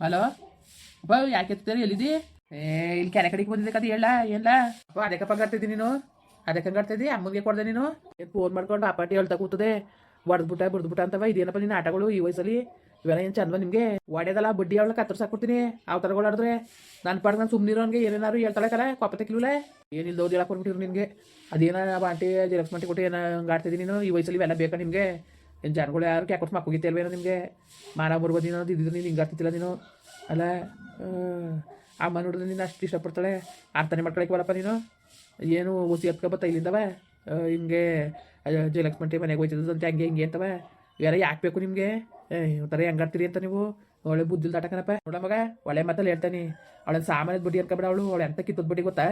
Hello ಅಪ್ಪ, ಯಾಕೆ ಎತ್ತಾರೆ ಎಲ್ಲಿದ್ದಿ ಏ, ಇಲ್ಲಿ ಕೆರೆ ಕಡೆಗೆ ಬಂದಿದ್ದೆ ಕದ, ಹೇಳ ಎಲ್ಲ ಅಪ್ಪ ಅದಕ್ಕಪ್ಪ ಕಟ್ತಿದ್ದಿ ನೀನು? ಅದಕ್ಕೆ ಕಟ್ತಿದ್ದಿ ಅಮ್ಮಗೆ ಕೊಡ್ದೆ ನೀನು? ಫೋನ್ ಮಾಡ್ಕೊಂಡು ಅಪ್ಪಾಟಿ ಹೇಳ್ತಾ ಕೂತದೆ. ಹೊಡೆದ್ಬಿಟ್ಟ ಬಿಡ್ದ್ಬಿಟ್ಟ ಅಂತವ, ಇದೇನಪ್ಪ ನಿನ್ನ ಆಟಗಳು ಈ ವಯಸ್ಸಲ್ಲಿ? ಇವೆಲ್ಲ ಏನು ಚಂದ ನಿಮಗೆ? ಒಡೆದಲ್ಲ, ಬಡ್ಡಿ ಅವಳ ಕತ್ತರ್ಸಾಕೊಡ್ತೀನಿ ಆ ಥರಗಳು ಆಡಿದ್ರೆ ನನ್ನ ಪಾಡ್ ನಾನು ಸುಮ್ಮನಿರೋನ್ಗೆ ಏನೇನಾರು ಹೇಳ್ತಾಳೆ ಕಲ ಕೊಪ್ಪ ತೆಕ್ಲಿಲ್ಲ ಏನಿಲ್ಲ ಹೇಳಕ್ಕೆ ಕೊಟ್ಬಿಟ್ಟಿರು ನಿಮಗೆ ನಿನಗೆ. ಅದೇನ ಆಂಟಿ, ಜೆರಾಕ್ಸ್ ಮಾಡಿ ಕೊಟ್ಟು ಏನೋ ಹಂಗೆ ಆಡ್ತಿದ್ದೀನಿ ನೀನು? ಈ ವಯಸ್ಸಲ್ಲಿ ಇವೆಲ್ಲ ಬೇಕಾ ನಿಮಗೆ? ಏನು ಜನಗಳು ಯಾರು ಕ್ಯಾಕೊಟ್ಟು ಮಕ್ಕಳಿತ್ತಲ್ವೇನೋ ನಿಮಗೆ? ಮಾನ ಬರ್ಬೋದು ನೀನು ಇದ್ದಿದ್ದು ನೀನು ಹಿಂಗೆ ನೀನು? ಅಲ್ಲ ಅಮ್ಮ ನೋಡಿದ್ರೆ ನೀನು ಅಷ್ಟು ಇಷ್ಟಪಡ್ತಾಳೆ. ಅರ್ಥನೇ ಬರಪ್ಪ ನೀನು? ಏನು ಓಸಿ ಎತ್ಕೊಬತ್ತ ಇಲ್ಲಿಂದವ? ಹಿಂಗೆ ಜಯಲಕ್ಷ್ಮಿ ಮನೆಗೆ ಹೋಯ್ತದಂತೆ ಹಂಗೆ ಹಿಂಗೆ ಅಂತವ? ಯಾರ ಯಾಕೆ ಬೇಕು ನಿಮಗೆ? ಒಂಥರ ಹೆಂಗಾಡ್ತೀರಿ ಅಂತ ನೀವು? ಒಳ್ಳೆ ಬುದ್ಧಿಲ್ ತಾಟಕನಪ್ಪ ನೋಡ ಮಗ, ಒಳ್ಳೆ ಮತ್ತಲ್ಲಿ ಹೇಳ್ತಾನೆ ಅವಳನ್ನ ಸಾಮಾನ್ಯದ ಬಡ್ಡಿ ಅನ್ಕೊಬೇಡ ಅವಳು ಅವಳು ಎಂತ ಕಿತ್ತದ ಬಡ್ಡಿ ಗೊತ್ತಾ?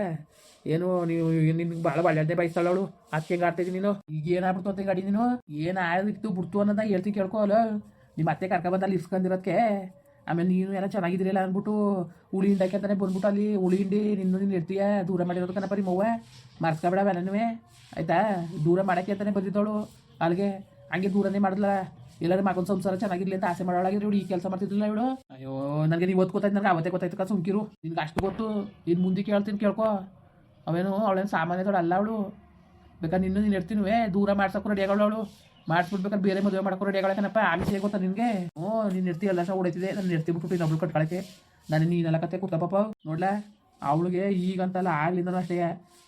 ಏನು, ನೀವು ನಿನ್ಗೆ ಭಾಳ ಒಳ್ಳೆಯದೇ ಬಯಸ್ತಾಳ ಅವಳು. ಅದಕ್ಕೆ ಹೆಂಗೆ ಆಡ್ತಿದ್ದೀನಿ ನೀನು? ಈಗ ಏನಾಗ್ಬಿಡ್ತು ಅಂತ ಗಾಡಿ ನೀನು? ಏನು ಆಗಿತ್ತು ಬಿಡ್ತು ಅನ್ನೋದ ಹೇಳ್ತೀನಿ ಕೇಳ್ಕೊ ಅಲ್ಲ. ನಿಮ್ಮ ಅತ್ತೆ ಬಂದ ಅಲ್ಲಿ ಇಸ್ಕೊಂಡಿರೋದಕ್ಕೆ ಆಮೇಲೆ ನೀನು ಎಲ್ಲ ಚೆನ್ನಾಗಿದ್ರಿಲ್ಲ ಅಂದ್ಬಿಟ್ಟು ಹುಳಿ ಹಿಂಡಕ್ಕೆ ಅಂತಾನೆ ಬಂದ್ಬಿಟ್ಟು ಅಲ್ಲಿ ಹುಳಿ ಹಿಂಡಿ ನಿನ್ನ ನೀನು ಇರ್ತೀಯ? ದೂರ ಮಾಡಿರೋದು ನಿಮ್ಮ ಅವ್ವ. ಮರ್ಸ್ಕೊಬೇಡ ಅವೆಲ್ಲನೂ ಆಯ್ತಾ? ದೂರ ಮಾಡಕ್ಕೆ ಅಂತಾನೆ ಬಂದಿದ್ದವಳು. ಅಲ್ಲಿಗೆ, ಹಂಗೆ ದೂರನೇ ಮಾಡಿದ್ಲ? ಎಲ್ಲರೂ ಮಗನ ಸಂಸಾರ ಚೆನ್ನಾಗಿರ್ಲಿ ಅಂತ ಆಸೆ ಮಾಡೋಳಾಗಿದ್ರೆ ಇವಳು ಈ ಕೆಲಸ ಮಾಡ್ತಿದ್ದಿಲ್ಲ ಇವಳು. ಅಯ್ಯೋ ನನಗೆ ನೀವು ಓದ್ ಗೊತ್ತಾಯ್ತು, ನನಗೆ ಅವತ್ತೇ ಗೊತ್ತಾಯ್ತು ಕಾ ಸುಮ್ಕಿರು. ನಿನ್ಗೆ ಅಷ್ಟು ಗೊತ್ತು ಇನ್ನು ಮುಂದೆ ಕೇಳ್ತೀನಿ ಕೇಳ್ಕೊ. ಅವೇನು ಅವಳೇನು ಸಾಮಾನ್ಯದವಳು ಅಲ್ಲ ಅವಳು. ಬೇಕಾದ್ರೆ ನಿನ್ನ ನೀನು ಇರ್ತೀನುವೆ, ದೂರ ಮಾಡ್ಸಕ್ಕೂ ರೆಡಿ ಆಗೋಳು ಅವಳು. ಮಾಡಿಸ್ಬಿಡ್ಬೇಕಾದ್ರೆ ಬೇರೆ ಮದುವೆ ಮಾಡ್ಕೊ ರೆಡಿ ಆಗೋಳಕನಪ್ಪ ಆಮೇಲೆ ಹೇಗೆ ಗೊತ್ತಾ ನಿನಗೆ? ಹ್ಞೂ ನೀನು ಇರ್ತೀವಿ ಎಲ್ಲ ಸಹ ಓಡೈತಿದೆ, ನಾನು ಇರ್ತಿ ಬಿಟ್ಬಿಟ್ಟು ಇನ್ನೊಬ್ಳು ಕಟ್ಕೊಳಕ್ಕೆ. ನಾನು ನೀನೆಲ್ಲ ಕತೆ ಕೂತ್ಕಪ್ಪ ನೋಡ್ಲಾ, ಅವಳಿಗೆ ಈಗಂತಲ್ಲ ಆಗ್ಲಿಂದ ಅಷ್ಟೇ.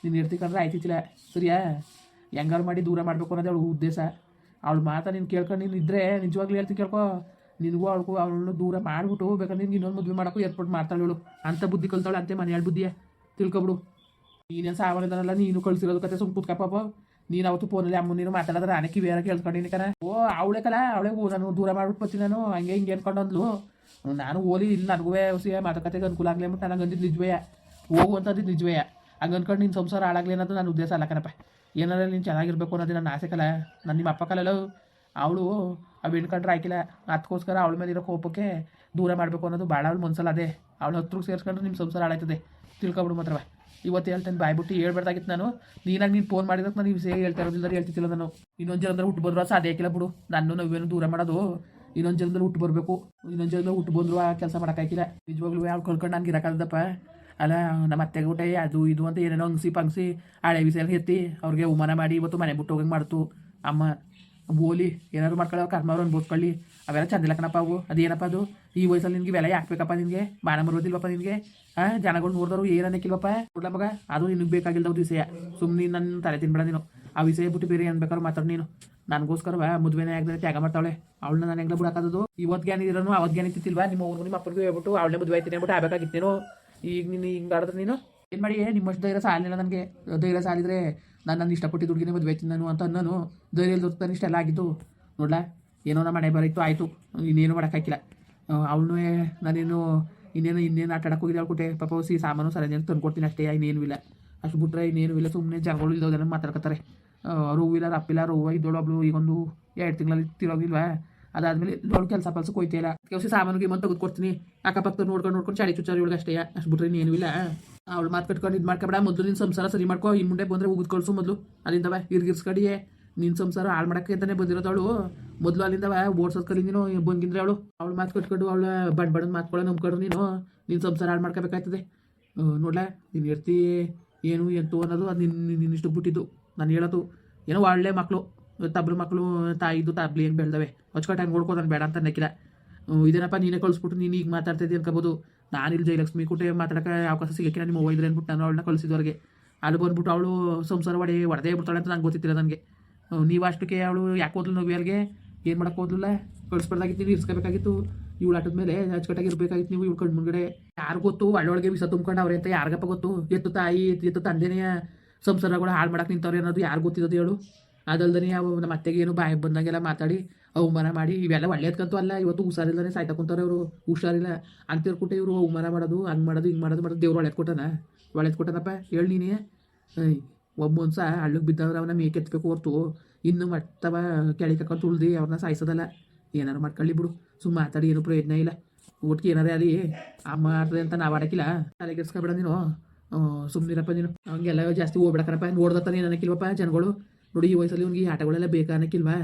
ನೀನು ಇರ್ತಿಕಂದ್ರೆ ಆಯ್ತಿತ್ತಿಲ್ಲ. ಸರಿಯಾ? ಹೆಂಗಾರು ಮಾಡಿ ದೂರ ಮಾಡಬೇಕು ಅನ್ನೋದೇ ಅವಳು ಉದ್ದೇಶ. ಅವಳು ಮಾತಾ ನೀನು ಕೇಳ್ಕೊಂಡು ನೀನು ಇದ್ರೆ ನಿಜವಾಗ್ಲೂ ಹೇಳ್ತೀನಿ ಕೇಳ್ಕೊ. ನಿನಗೂ ಅವಳಿಗೂ ಅವಳನ್ನು ದೂರ ಮಾಡಿಬಿಟ್ಟು ಬೇಕಾದ್ರೆ ನಿನ್ಗೆ ಇನ್ನೊಂದು ಮದುವೆ ಮಾಡೋಕ್ಕೂ ಏರ್ಪೋರ್ಟ್ ಮಾಡ್ತಾಳೆ ಅವಳು. ಅಂತ ಬುದ್ಧಿ ಕಲ್ತಾಳೆ, ಅಂತೆ ಮನೆಯಾಳ ಬುದ್ಧಿಯ. ತಿಳ್ಕೊಬಿಡು ನೀನೇನು ಸಾವಿರದಲ್ಲ ನೀನು ಕಳಿಸಿರೋದು ಕತೆ ಸುಮ್ ಕುತ್ಕಪ್ಪ ನೀನು ಅವತ್ತು ಫೋನಲ್ಲಿ ಅಮ್ಮ ನೀನು ಮಾತಾಡಿದ್ರೆ ನಾನೇ ಬೇರೆ ಕೇಳ್ಕೊಂಡಿನಿ ಕಣ. ಓ, ಅವಳೆ ಕಲ, ಅವಳೆ ನಾನು ದೂರ ಮಾಡ್ಬಿಟ್ಟು ಬರ್ತೀನಿ ನಾನು. ಹಂಗೆ ಹಿಂಗೆ ಅನ್ಕೊಂಡು ಅಂದ್ಲು. ನಾನು ಓಲಿ ಇಲ್ಲಿ, ನನಗೂ ಸಿ, ಮಾತುಕತೆಗೆ ಅನುಕೂಲ ಆಗಲಿ ಅಂತ ನನಗೆ ಅಂದಿದ್ದು ನಿಜವೇ ಹೋಗು ಅಂತಂದಿದ್ದು ನಿಜವೇ ಹಂಗೆ ಅನ್ಕೊಂಡು ನಿನ್ನ ಸಂಸಾರ ಹಾಳಾಗಲಿ ಅನ್ನೋದು ನನ್ನ ಉದ್ದೇಶ ಅಲ್ಲ ಕಣಪ್ಪ. ಏನಾದ್ರೆ ನೀನು ಚೆನ್ನಾಗಿರ್ಬೇಕು ಅನ್ನೋದು ನನ್ನ ಆಸೆ ಕಲ ನಾನು ನಿಮ್ಮ ಅಪ್ಪ ಕಲಲ್ಲ ಅವಳು ಅವು ಹೆಣ್ಕೊಂಡ್ರೆ ಆಯ್ಕಿಲ್ಲ ಅದಕ್ಕೋಸ್ಕರ ಅವಳ ಮೇಲೆ ಇರೋ ಕೋಪಕ್ಕೆ ದೂರ ಮಾಡಬೇಕು ಅನ್ನೋದು ಭಾಳ ಅವ್ಳು ಮನ್ಸಲ್ಲ ಅದೇ ಅವಳು ಹತ್ರ ಸೇರಿಸ್ಕೊಂಡ್ರೆ ನಿಮ್ಮ ಸಂಸಾರ ಹಾಳಾಯ್ತದೆ. ತಿಳ್ಕೊಬಿಡು ಮಾತ್ರವ ಇವತ್ತು ಹೇಳ್ತೇನೆ ಬಾಯ್ಬಿಟ್ಟು ಹೇಳ್ಬಾರ್ದಾಗಿತ್ತು ನಾನು. ನೀನಾಗ ನೀನು ಫೋನ್ ಮಾಡಿದ್ರೆ ನಾನು ವಿಷಯ ಹೇಳ್ತಾ ಇರೋದಿಲ್ಲ ಹೇಳ್ತಿದ್ದಿಲ್ಲ ನಾನು. ಇನ್ನೊಂದು ಜನದಲ್ಲಿ ಹುಟ್ಟು ಬಂದ್ರು ಸಾಧ್ಯ ಹಾಕಿಲ್ಲ ಬಿಡು. ನಾನು ನಾವೇನು ದೂರ ಮಾಡೋದು ಇನ್ನೊಂದು ಜನದಲ್ಲಿ ಹುಟ್ಟು ಬರಬೇಕು. ಇನ್ನೊಂದು ಜನದಲ್ಲಿ ಹುಟ್ಟು ಬಂದ್ರು ಆ ಕೆಲಸ ಮಾಡೋಕ್ಕಾಗಿಲ್ಲ ನಿಜವಾಗ್ಲೂ ಯಾವ ಕಳ್ಕೊಂಡು ನನಗೆ ಇರೋಕ್ಕಲ್ದಪ್ಪ ಅಲ್ಲ, ನಮ್ಮ ಅತ್ತೆಗೆ ಊಟ, ಅದು ಇದು ಅಂತ ಏನೇನೋ ಅಂಗ್ಸಿ ಪಂಗ್ಸಿ ಹಳೆ ವಿಷಯ ಎತ್ತಿ ಅವ್ರಿಗೆ ಉಮಾನ ಮಾಡಿ ಇವತ್ತು ಮನೆ ಬಿಟ್ಟು ಹೋಗಂಗೆ ಮಾಡ್ತು. ಅಮ್ಮ ಓಲಿ, ಏನಾದ್ರು ಮಾಡ್ಕೊಳ್ಳೋ, ಕರ್ಮ ಅವ್ರು ಅನ್ಬೋಸ್ಕೊಳ್ಳಿ ಅವೆಲ್ಲ ಚಂದಿಲ್ಲ ಕಣಪ್ಪ ಅವು. ಅದೇನಪ್ಪ ಅದು? ಈ ವಯಸ್ಸಲ್ಲಿ ನಿನ್ಗೆ ಬೆಲೆ ಹಾಕ್ಬೇಕಪ್ಪ ನಿನಗೆ? ಬಾಣ ಮರೋದಿಲ್ವಪ್ಪ ನಿನಗೆ? ಹಾಂ ಜನಗಳು ನೋಡಿದವರು ಏನು ಅನ್ನಕ್ಕಿಲ್ವಪ್ಪ? ನೋಡ್ಲ ಮಗ, ಅದು ನಿನಗೆ ಬೇಕಾಗಿಲ್ದವ್ ವಿಷಯ. ಸುಮ್ಮನೆ ನನ್ನ ತಲೆ ತಿನ್ಬೇಡ ನೀನು. ಆ ವಿಷಯ ಬಿಟ್ಟು ಬೇರೆ ಏನು ಬೇಕಾದ್ರು ಮಾತಾಡು ನೀನು. ನನಗೋಸ್ಕರವ ಮದುವೆನೇ ಆಗದೆ ತ್ಯಾಗ ಮಾಡ್ತಾಳೆ ಅವಳನ್ನ ನಾನು ಹೆಂಗ್ಲ ಬಿಡಕ್ಕಾದದು ಇವತ್ತು ಜ್ಞಾನ ಇರೋನು ಅವತ್ತು ಜ್ಞಾನ ಇತ್ತಿಲ್ವಾ ನಿಮ್ಮ ನಿಮ್ಮ ಅಪ್ಪನಿಗೂ ಹೇಳ್ಬಿಟ್ಟು ಅವಳೇ ಮದುವೆ ಆಯ್ತೀನಿ ಅಂದ್ಬಿಟ್ಟು ಆಗ್ಬೇಕಾಗಿತ್ತೇನೋ ಈಗ ನೀನು ಹಿಂಗೆ ಆಡಿದ್ರೆ ನೀನು? ಏನು ಮಾಡಿ ನಿಮ್ಮಷ್ಟು ಧೈರ್ಯ ಸಾಲಿಲ್ಲ ನನಗೆ. ಧೈರ್ಯ ಸಾಲಿದ್ರೆ ನಾನು ನನ್ನ ಇಷ್ಟಪಟ್ಟಿದ್ದು ಹುಡುಗಿನೇ ಮದುವೆ ಆಯ್ತೀನಿ ನಾನು ಅಂತ ನಾನು ಧೈರ್ಯ ಇಷ್ಟ ಇಷ್ಟೆಲ್ಲ ಆಗಿದ್ದು ನೋಡ್ಲಾ, ಏನೋ ನಮ್ಮ ಮನೆ ಬರೀತು, ಆಯಿತು. ಇನ್ನೇನು ಮಾಡೋಕ್ಕಾಗಿಲ್ಲ ಅವಳು ನಾನೇನು ಇನ್ನೇನು ಇನ್ನೇನು ಆಟ ಆಡಕ್ಕೆ ಹೋಗಿದ್ದೆ ಕೊಟ್ಟೆ ಪಾಪ ಸಿ ಸಾಮಾನು ಸರಿ ತಂದು ಕೊಡ್ತೀನಿ ಅಷ್ಟೇ, ಇನ್ನೇನು ಇಲ್ಲ. ಅಷ್ಟು ಬಿಟ್ಟರೆ ಇನ್ನೇನು ಇಲ್ಲ ಸುಮ್ಮನೆ ಜನಗಳು ಇಲ್ಲದೋದನ್ನ ಮಾತಾಡ್ಕೊತಾರೆ ರೋವು ಇಲ್ಲ ರಪ್ಪಿಲ್ಲ ರೋವ ಇದ್ದೋಳು ಒಬ್ಳು, ಈಗೊಂದು ಎರಡು ತಿಂಗಳಲ್ಲಿ ತಿರೋಗಿಲ್ವಾ ಅದಾದ್ಮೇಲೆ ಅವಳು ಕೆಲಸ ಪಲ್ಸಕ್ಕೆ ಹೋಯ್ತಿಲ್ಲ ಕೆಲಸ ಸಾಮಾನಿಗೆ ಮತ್ತೆ ತೆಗೆದುಕೊಡ್ತೀನಿ. ಅಕ್ಕಪಕ್ಕ ನೋಡ್ಕೊಂಡು ನೋಡ್ಕೊಂಡು ಚಾಡಿ ಚುಚ್ಚಾರಿ ಇವಳಿಗೆ ಅಷ್ಟೇ. ಅಷ್ಟು ಬಿಟ್ರೆ ಇನ್ನೇನು ಇಲ್ಲ. ಅವ್ಳು ಮಾತು ಕಟ್ಕೊಂಡು ಇದು ಮಾಡ್ಕೊಬೇಡ. ಮೊದಲು ನಿನ್ನ ಸಂಸಾರ ಸರಿ ಮಾಡ್ಕೊ. ಈ ಮುಂದೆ ಬಂದರೆ ಉಗಿದ್ ಕಳಿಸು ಮೊದಲು. ಅಲ್ಲಿಂದವ ಇರ್ಗಿರ್ಸ್ಕಡಿಯೇ. ನಿನ್ನ ಸಂಸಾರ ಹಾಳು ಮಾಡಕ್ಕೆ ಅಂತಲೇ ಬಂದಿರೋದವಳು ಮೊದಲು ಅಲ್ಲಿಂದವ ಓಡ್ಸೋದ್ ಕಲಿ ನೀನು ಬಂದಿಂದ್ರೆ ಅವಳು. ಅವಳು ಮಾತು ಕಟ್ಕೊಂಡು ಅವಳು ಬಣ್ಣ ಬಣ್ಣದ ಮಾತ್ಕೊಳ್ಳೋ ನಂಬ್ಕೊಂಡ್ರು ನೀನು. ನಿನ್ನ ಸಂಸಾರ ಹಾಳು ಮಾಡ್ಕೋಬೇಕಾಯ್ತದೆ. ನೋಡ್ಲಾ, ನೀನು ಇರ್ತಿ ಏನು, ಎಂತು ಅನ್ನೋದು ಅದು ನಿನ್ನ ನಿನ್ನಿಷ್ಟು ಬಿಟ್ಟಿದ್ದು ನಾನು ಹೇಳೋದು. ಏನೋ ಒಳ್ಳೆ ಮಕ್ಕಳು ತಬ್ರು ಮಕ್ಕಳು ತಾಯಿದು ತಬ್ಲಿ ಹೆಂಗೆ ಬೆಳ್ದವೆ? ಹಂಗೆ ನಾನು ಬೇಡ ಅಂತ ಅನ್ನಕ್ಕಿಲ್ಲ ಹ್ಮ್, ಇದೇನಪ್ಪ ನೀನೇ ಕಳಿಸ್ಬಿಟ್ಟು ನೀನು ಈಗ ಮಾತಾಡ್ತಿದ್ದೆ ಅನ್ಕೋಬೋದು. ನಾನು ಇಲ್ಲಿ ಜಯಲಕ್ಷ್ಮಿ ಕುಟೆ ಮಾತಾಡೋಕೆ ಅವಕಾಶ ಸಿಗಕ್ಕೆ ನಿಮ್ಮ ಮೊಬೈಲ್ ಅಂದ್ಬಿಟ್ಟು ನಾನು ಅವಳನ್ನ ಕಳಿಸಿದವರಿಗೆ ಅಲ್ಲಿ ಬಂದ್ಬಿಟ್ಟು ಅವಳು ಸಂಸಾರ ಒಡೆ ಹೊಡೆದೇ ಬಿಡ್ತಾಳೆ ಅಂತ ನಂಗೆ ಗೊತ್ತಿತ್ತಿಲ್ಲ ನನಗೆ. ನೀವು ಅಷ್ಟಕ್ಕೆ ಅವಳು ಯಾಕೆ ಹೋದ್ಲು ನೋವಿಯಲ್ಗೆ ಏನು ಮಾಡಕ್ಕೆ ಹೋದ್ಲಿಲ್ಲ ಕಳಿಸ್ಬಾರ್ದಾಗಿತ್ತು ನೀವು ಇರ್ಸ್ಕೋಬೇಕಾಗಿತ್ತು. ಇವಳು ಆಟದ ಮೇಲೆ ಅಚ್ಚುಕಟ್ಟಾಗಿ ಇರಬೇಕಾಗಿತ್ತು ನೀವು ಇವಳು ಕಣ್ಣು ಮುಂಗಡೆ ಯಾರು ಗೊತ್ತು? ಒಳ್ಳೊಳಗೆ ವಿಷ ತುಂಬ್ಕೊಂಡು ಅವ್ರೆ ಅಂತ ಯಾರಿಗಪ್ಪ ಗೊತ್ತು? ಎತ್ತು ತಾಯಿ ಎತ್ತು ತಂದೆನೇ ಸಂಸಾರಗಳು ಹಾಳು ಮಾಡಕ್ಕೆ ನಿಂತವ್ರೆ ಅನ್ನೋದು ಯಾರು ಗೊತ್ತಿರೋದು ಹೇಳು? ಅದಲ್ದೇ ಅವು ನಮ್ಮ ಅತ್ತೆಗೆ ಏನು ಬಾಯಿ ಬಂದಂಗೆಲ್ಲ ಮಾತಾಡಿ, ಅವಮಾನ ಮಾಡಿ, ಇವೆಲ್ಲ ಒಳ್ಳೇದ್ಕಂತೂ ಅಲ್ಲ, ಇವತ್ತು ಹುಷಾರಿಲ್ಲದೆ ಸಾಯ್ತಾ ಕುಂತಾರೆ ಅವರು ಹುಷಾರಿಲ್ಲ. ಅಂತಿರ್ಕೊಟ್ಟೆ ಇವರು ಅವಮಾನ ಮಾಡೋದು, ಹಂಗೆ ಮಾಡೋದು, ಹಿಂಗೆ ಮಾಡೋದು ಮಾಡೋದು. ದೇವ್ರು ಒಳ್ಳೇದು ಕೊಟ್ಟನ? ಒಳ್ಳೇದು ಕೊಟ್ಟನಪ್ಪ, ಹೇಳಿ ನೀನೇ. ಒಬ್ಬೊಂದು ಒಬ್ಬ ಮನ್ಸ ಹಳ್ಳಕ್ಕೆ ಬಿದ್ದವ್ರು, ಅವನ ಮೇಕೆ ಎತ್ತಬೇಕು ಹೊರ್ತು. ಇನ್ನು ಮತ್ತವ ಕೆಳಗೆ ಕರ್ಕೊಂಡು ತುಳ್ದು ಅವ್ರನ್ನ ಸಾಯಿಸೋದಲ್ಲ. ಏನಾರು ಮಾಡ್ಕೊಳ್ಳಿ ಬಿಡು. ಸುಮ್ಮ ಮಾತಾಡಿ, ಏನು ಪ್ರಯೋಜನ ಇಲ್ಲ. ಒಟ್ಟಿಗೆ ಏನಾರೇ ಅಲ್ಲಿ ಅಮ್ಮ ಆಡ್ತದೆ ಅಂತ ನಾವು ಆಡಕ್ಕಿಲ್ಲ. ತಲೆಗೆಡ್ಸ್ಕೊಬೇಡ ನೀನು. ಸುಮ್ಮನಿರಪ್ಪ ನೀನು. ಹಂಗೆಲ್ಲ ಜಾಸ್ತಿ ಹೋಗ್ಬೇಡಕನಪ್ಪ ನೋಡ್ದತ್ತಾನೆ ನೀನು ಅನ್ನಕ್ಕಿಲ್ವಪ್ಪ ಜನಗಳು. ನೋಡಿ, ಈ ವಯಸ್ಸಲ್ಲಿ ಅವ್ನಿಗೆ ಆಟಗಳೆಲ್ಲ ಬೇಕಾನಕ್ಕಿಲ್ವಾ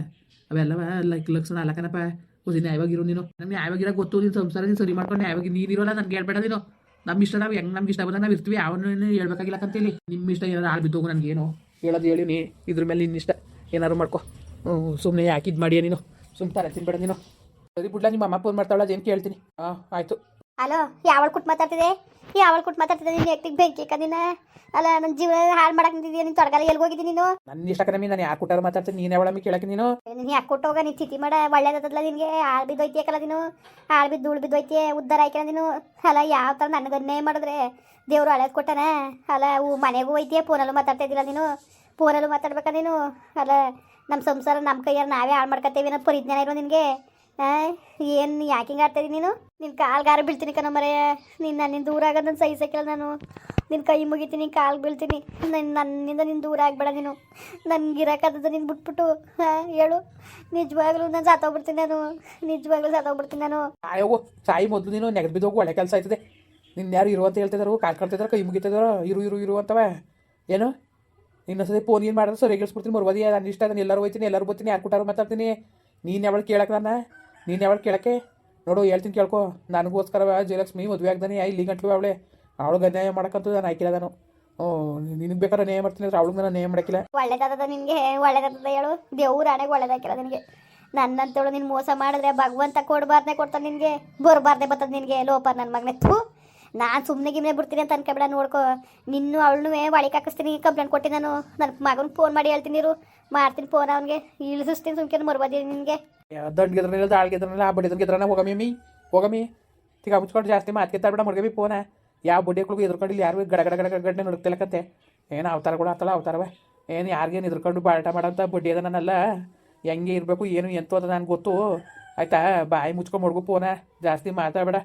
ಅವೆಲ್ಲವ? ಲೈಕ್ ಲಕ್ಷಣ ಅಲ್ಲಕನಪ್ಪ ಓದಿ ನ್ಯಾಯವಾಗಿರು ನೀನು. ನಮ್ಗೆ ನ್ಯಾಯವಾಗಿರ ಗೊತ್ತು, ನೀನು ಸಂಸಾರ ನೀನು ಸರಿ ಮಾಡ್ಕೊಂಡು ನ್ಯಾಯವಾಗಿ ನೀನಿರೋಲ್ಲ ನನ್ಗೆ ಹೇಳ್ಬೇಡ ನೀನು. ನಮ್ಮ ಇಷ್ಟ ನಾವು ಹೆಂಗೆ ನಮ್ಗೆ ಇಷ್ಟ ಬಂದಾಗ ನಾವು ಇರ್ತೀವಿ ಅವನು ಹೇಳ್ಬೇಕಾಗಿಲ್ಲ ಅಂತೇಳಿ ನಿಮ್ಮ ಇಷ್ಟ ಏನಾದ್ರು ಆಳು ಬಿದ್ದೋಗು ನನಗೇನು ಹೇಳೋದು ಹೇಳಿ ನೀ. ಇದ್ರ ಮೇಲೆ ನಿನ್ನ ಇಷ್ಟ ಏನಾದ್ರು ಮಾಡ್ಕೊ. ಸುಮ್ಮನೆ ಯಾಕಿದ್ ಮಾಡಿಯ ನೀನು? ಸುಮ್ಮನೆ ತರ ತಿನ್ಬೇಡ ನೀನು. ಸರಿ ಬಿಡ್ಲಾ, ನಿಮ್ಮ ಅಮ್ಮ ಫೋನ್ ಮಾಡ್ತಾಳೆ ಅದೇನು ಕೇಳ್ತೀನಿ. ಹಾಂ, ಆಯಿತು. ಹಲೋ ಯಾವಳ ಕುಟ್ ಮಾತಾಡ್ತಿದೆ? ಯಾವಳ ಕುಟ್ ಮಾತಾಡ್ತಿದೆ ನೀನು ಎಕ್ಟಿಗೆ ಬೆಂಕಿ ಕದಿನ ಅಲ್ಲ ನನ್ನ ಜೀವನ ಹಾಳು ಮಾಡಕ್ ನಿಂತಿದ್ಯಾ? ನೀನು ತೊಡಗಲ್ಲ ಎಲ್ಲಿ ಹೋಗಿದ್ದೀನಿ ನೀನು? ನನ್ನ ಇಷ್ಟ ಕಡಿಮೆ ನಾನು ಯಾಕೆ ಕೊಟ್ಟಾರ ಮಾತಾಡ್ತೀನಿ ನೀನು ಯಾವಳಮ್ಮಿ ಕೇಳಕ್ಕೆ ನೀನು? ನೀನು ಯಾಕೆ ಕೊಟ್ಟೋಗ? ನೀನು ಚಿತಿ ಮಾಡ ಒಳ್ಳೇದಲ್ಲ ನಿನಗೆ? ಹಾಳು ಬಿದ್ದೋಯ್ತಿಯಕಲ್ಲ ನೀನು? ಹಾಳು ಬಿದ್ದು ಉಳು ಬಿದ್ದೋಯ್ತಿಯೇ? ಉದ್ದಾರ ಆಯ್ಕೆ ನೀನು? ಅಲ್ಲ ಯಾವ ಥರ ನನಗೆ ಅನ್ಯಾಯ ಮಾಡಿದ್ರೆ? ದೇವ್ರು ಹಳೇದು ಕೊಟ್ಟನ? ಅಲ್ಲ ಹೂ ಮನೆಗೂ ಹೋಯ್ತಿಯ? ಫೋನಲ್ಲೂ ಮಾತಾಡ್ತಾ ಇದ್ದಿಲ್ಲ ನೀನು? ಫೋನಲ್ಲೂ ಮಾತಾಡ್ಬೇಕಾ ನೀನು? ಅಲ್ಲ ನಮ್ಮ ಸಂಸಾರ ನಮ್ಮ ಕೈಯಾರ ನಾವೇ ಹಾಳು ಮಾಡ್ಕೊತೇವೆ ಅನ್ನೋ ಪರಿಜ್ಞಾನ ಇರೋ ನಿನಗೆ? ಏನು, ಯಾಕೆ ಹಿಂಗೆ ಆಡ್ತಾ ನೀನು? ನಿನ್ನ ಕಾಲ್ಗಾರ ಬೀಳ್ತೀನಿ ಕಣ ಮರೆ. ನೀನು ನನ್ನಿಂದ ದೂರ ಆಗೋದನ್ನು ಸಹಿಸಕ್ಕಿಲ್ಲ ನಾನು. ನಿನ್ನ ಕೈ ಮುಗಿತೀನಿ, ಕಾಲು ಬೀಳ್ತೀನಿ. ನನ್ನ ನನ್ನಿಂದ ನಿನ್ನ ದೂರ ಆಗಬೇಡ ನೀನು. ನನಗೆ ಇರೋಕ್ಕಾದದ್ದು ನೀನು ಬಿಟ್ಬಿಟ್ಟು, ಹಾಂ, ಹೇಳು. ನಿಜವಾಗ್ಲೂ ನಾನು ಸಾತೋಗ್ಬಿಡ್ತೀನಿ ನಾನು. ನಿಜವಾಗ್ಲೂ ಸಾತೋಗ್ಬಿಡ್ತೀನಿ ನಾನು. ಸಾಯೋಗು ಸಾಯಿ ಮೊದಲು ನೀನು ನೆಗದು ಬಿದ್ದೋಗು ಒಳ್ಳೆ ಕೆಲಸ ಆಯ್ತದೆ. ನಿನ್ನ ಯಾರು ಇರು ಅಂತ ಹೇಳ್ತಿದಾರು, ಕಾಲು ಕಳ್ತಿದಾರ ಕೈ ಮುಗಿತಿದಾರೋ, ಇರು ಇರು ಇರು ಅಂತವ. ಏನು? ಇನ್ನೊಂದ್ಸತಿ ಫೋನ್ ಏನು ಮಾಡಿದ್ರೆ ಸರಿ ಇಳಿಸ್ಬಿಡ್ತೀನಿ ಮರ್ವದಿ ನಾನು ಇಷ್ಟ ನಾನು ಎಲ್ಲರೂ ಹೋಯ್ತೀನಿ, ಎಲ್ಲರೂ ಬರ್ತೀನಿ, ಯಾರು ಕೊಟ್ಟಾರು ಮಾತಾಡ್ತೀನಿ. ನೀನು ಯಾವಾಗ ಕೇಳಕ್ಕೆ ನನ್ನ ನೀನು ಯಾವಳು ಕೇಳಕ್ಕೆ? ನೋಡು, ಹೇಳ್ತೀನಿ ಕೇಳ್ಕೊ. ನನಗೋಸ್ಕರ ಜಯಲಕ್ಷ್ಮಿ ಮದುವೆ ಆಗ್ದಾನೆ. ಇಲ್ಲಿ ಗಂಟ್ಲು ಅವಳೆ. ಅವಳಿಗೆ ಅನ್ಯಾಯ ಮಾಡಕ್ಕಂತೂ ನಾನು ಆಯ್ಕಿಲ್ಲ ನಾನು ಹ್ಞೂ ನಿನಗೆ ಬೇಕಾದ್ರೆ ನೇಮ್ ಮಾಡ್ತೀನಿ ಅಂದ್ರೆ ಅವಳಿಗೆ ನಾನು ನ್ಯಾಯ ಮಾಡಕ್ಕಿಲ್ಲ. ಒಳ್ಳೇದಾದ ನಿನಗೆ ಒಳ್ಳೇದಾದ ಹೇಳು. ದೇವ್ರ ಹಣೆಗೆ ಒಳ್ಳೇದಾಕಿಲ್ಲ ನಿನಗೆ. ನನ್ನಂತೇಳು ನೀನು ಮೋಸ ಮಾಡಿದ್ರೆ ಭಗವಂತ ಕೊಡಬಾರ್ದೆ ಕೊಡ್ತಾನೆ ನಿನಗೆ. ಬರಬಾರ್ದೆ ಬರ್ತದೆ ನಿನಗೆ. ಲೋಪ ನನ್ನ ಮಗನೇ. ಥೂ, ನಾನು ಸುಮ್ಮನೆ ಗಿಮ್ಮನೆ ಬಿಡ್ತೀನಿ ಅಂತ ಅನ್ಕೊಬೇಡ, ನೋಡ್ಕೊ. ನಿನ್ನೂ ಅವಳನ್ನೂ ಒಳಗೆ ಹಾಕಿಸ್ತೀನಿ. ಕಂಪ್ಲೇಂಟ್ ಕೊಟ್ಟಿ ನಾನು. ನನ್ನ ಮಗನ ಫೋನ್ ಮಾಡಿ ಹೇಳ್ತೀನಿ ಇರು. ಮಾಡ್ತೀನಿ ಫೋನ್ ಅವನಿಗೆ. ಇಳಿಸ್ತೀನಿ ಸುಮ್ಕೆ ಮರ್ಬೋದಿ ನಿನಗೆ. ದಂಡ್ಗೆದ್ರನಿಲ್ಲ ದಾಳ್ಗೆದ್ರನಿಲ್ಲ ಆ ಬಡ್ಡಿ ಗೆದ್ರನ ಹೋಗಮಿ, ಮೀ, ಹೋಗಮಿ. ತಿಗ ಮುಚ್ಕೊಂಡು ಜಾಸ್ತಿ ಮಾತ್ಕೆತ್ತಾಡ್ಬೇಡ ಮಡ್ಗಮಿ ಫೋನ ಯಾವ ಬಡ್ಡಿಗಳು ಎದ್ರಕೊಂಡು ಇಲ್ಲಿ ಯಾರು ಗಡ ಗಡ ಗಡ ಗಡ ಗಡ್ಡೆ ನಡುಕ್ತಿಲಕತ್ತೆ ಏನು ಕೂಡ ಆತಲ್ಲ, ಅವತಾರವ. ಏನು ಯಾರಿಗೇನು ಎದುರ್ಕೊಂಡು ಬಾಟ ಮಾಡಂತ ಬಡ್ಡಿ ಅದ ನನ್ನಲ್ಲ. ಹೆಂಗೆ ಇರಬೇಕು, ಏನು ಎಂತು ಅದ ನನಗೆ ಗೊತ್ತು. ಆಯ್ತಾ, ಬಾಯಿ ಮುಚ್ಕೊಂಡು ಮಡ್ಗು ಫೋನ ಜಾಸ್ತಿ ಮಾತಾಡಬೇಡ.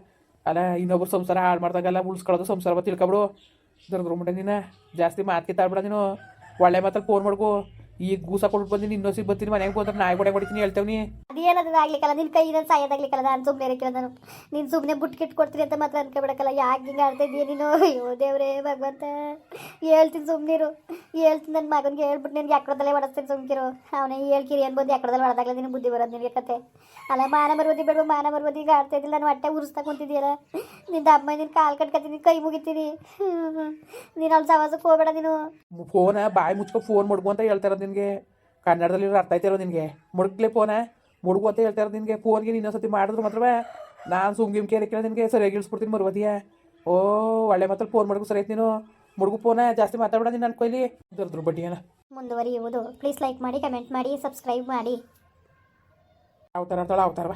ಅಲ್ಲ, ಇನ್ನೊಬ್ರು ಸಂಸಾರ ಹಾಳು ಮಾಡ್ದಾಗಲ್ಲ ಉಳಿಸ್ಕೊಳ್ಳೋದು ಸಂಸಾರ ತಿಳ್ಕೊಬಿಡು. ದುರ್ಗ್ರಮುಂಡೆ ನೀನು. ಜಾಸ್ತಿ ಮಾತ್ಕೆತ್ತಾಡ್ಬೇಡ ನೀನು. ಒಳ್ಳೆ ಮಾತ್ರ ಫೋನ್ ಮಾಡ್ಕೊ ಈಗ ಗೂಸ ಕೊಟ್ಟು ಬಂದಿನಿ ಇನ್ನೊಸಿ ಬರ್ತೀನಿ ಮನೆಗೆ ಬಂದ್ರೆ ನಾಯಿ ಕೊಡೆ ಕೊಡ್ತೀನಿ ಹೇಳ್ತೇವ್ನಿ. ಅದೇನದು ಆಗ್ಲಿಕ್ಕಲ್ಲ ನಿನ್ನ ಕೈ ನಾನು ಸಾಯೋದಾಗ್ಲಿಕ್ಕಲ್ಲ ನಾನು ಸುಮ್ಮನೆ ಇರಕ್ಕಿಲ್ಲ ನಾನು ನೀನು ಸುಮ್ಮನೆ ಬುಟ್ಕಿಟ್ ಕೊಡ್ತೀನಿ ಅಂತ ಮಾತ್ರ ಅನ್ಕೊಬಿಡಕ್ಕಲ್ಲ ಯಾಕೆ ಹಿಂಗೆ ಆಡ್ತಾ ಇದೀಯ ನೀನು? ಅಯ್ಯೋ ದೇವ್ರೇ ಭಗವಂತ. ಹೇಳ್ತೀನಿ ಸುಮ್ಮನಿರು ಹೇಳ್ತೀನಿ ನನ್ನ ಮಗನಿಗೆ ಹೇಳ್ಬಿಟ್ಟು ನಿನ್ಗೆ ಯಾಕಡದಲ್ಲೇ ಹೊಡೆಸ್ತೀನಿ ಸುಮ್ಕಿರು ಅವನೇ ಹೇಳ್ಕಿರಿ ಏನು ಬಂದು ಯಾಕಡದಲ್ಲಿ ಹೊಡೆದಾಗಲ್ಲ ನಿನಗೆ ಬುದ್ಧಿ ಬರೋದು ನಿನಗೆ ಕತೆ. ಅಲ್ಲ ಮಾನ ಮರ್ವದಿ ಬೇಡ ಮಾನ ಮರ್ವದಿ ಈಗ ಆಡ್ತಾ ಇದ್ದಿಲ್ಲ ನಾನು ಹೊಟ್ಟೆ ಉರಿಸ್ತಾ ಕುಂತಿದ್ದೀಯಲ್ಲ. ನಿಂದ ಅಮ್ಮ ನಿನ್ನ ಕಾಲು ಕಟ್ಕೊತೀನಿ ಕೈ ಮುಗಿತೀನಿ. ನೀನು ಅಲ್ಲಿ ಸವಾಸಕ್ಕೆ ಹೋಗ್ಬೇಡ ನೀನು. ಫೋನ ಬಾಯಿ ಮುಚ್ಕೊ ಫೋನ್ ಮಾಡ್ಕೊ ಅಂತ ಹೇಳ್ತಾರ ಇರೋದು ನಿನಗೆ. ಕನ್ನಡದಲ್ಲಿ ಅರ್ಥ ಆಯ್ತಿರೋ ನಿನಗೆ. ಮುಡ್ಕ್ಲೆ ಫೋನ. ಮುಡುಗು ಅಂತ ಹೇಳ್ತಾ ಇರೋದು ನಿನಗೆ. ಫೋನ್ಗೆ ಇನ್ನೊಂದ್ಸತಿ ಮಾಡಿದ್ರು ಮಾತ್ರವೇ ನಾನು ಸುಮ್ಗಿಮ್ ಕೇಳಿ ನಿನಗೆ ಸರಿಯಾಗಿ ಇಳಿಸ್ಬಿಡ್ತೀನಿ ಮರುವಧಿಯ ಓ ಒಳ್ಳೆ ಮಾತ್ರ ಫೋನ್ ಮಾಡ್ಕೊ ಸರಿ ನೀನು. ಮುಡುಗು ಫೋನ ಜಾಸ್ತಿ ಮಾತಾಡೋಣ ನೀನು ಅನ್ಕೊಯ್ಲಿ. ದರ್ದ್ರ ಬಡ್ಡಿ ಏನ. ಮುಂದುವರಿಯುವುದು. ಪ್ಲೀಸ್ ಲೈಕ್ ಮಾಡಿ ಕಮೆಂಟ್ ಮಾಡಿ ಸಬ್ಸ್ಕ್ರೈಬ್ ಮಾಡಿ. ಅವತಾರ ಅಂತಾಳ ಅವತಾರವ.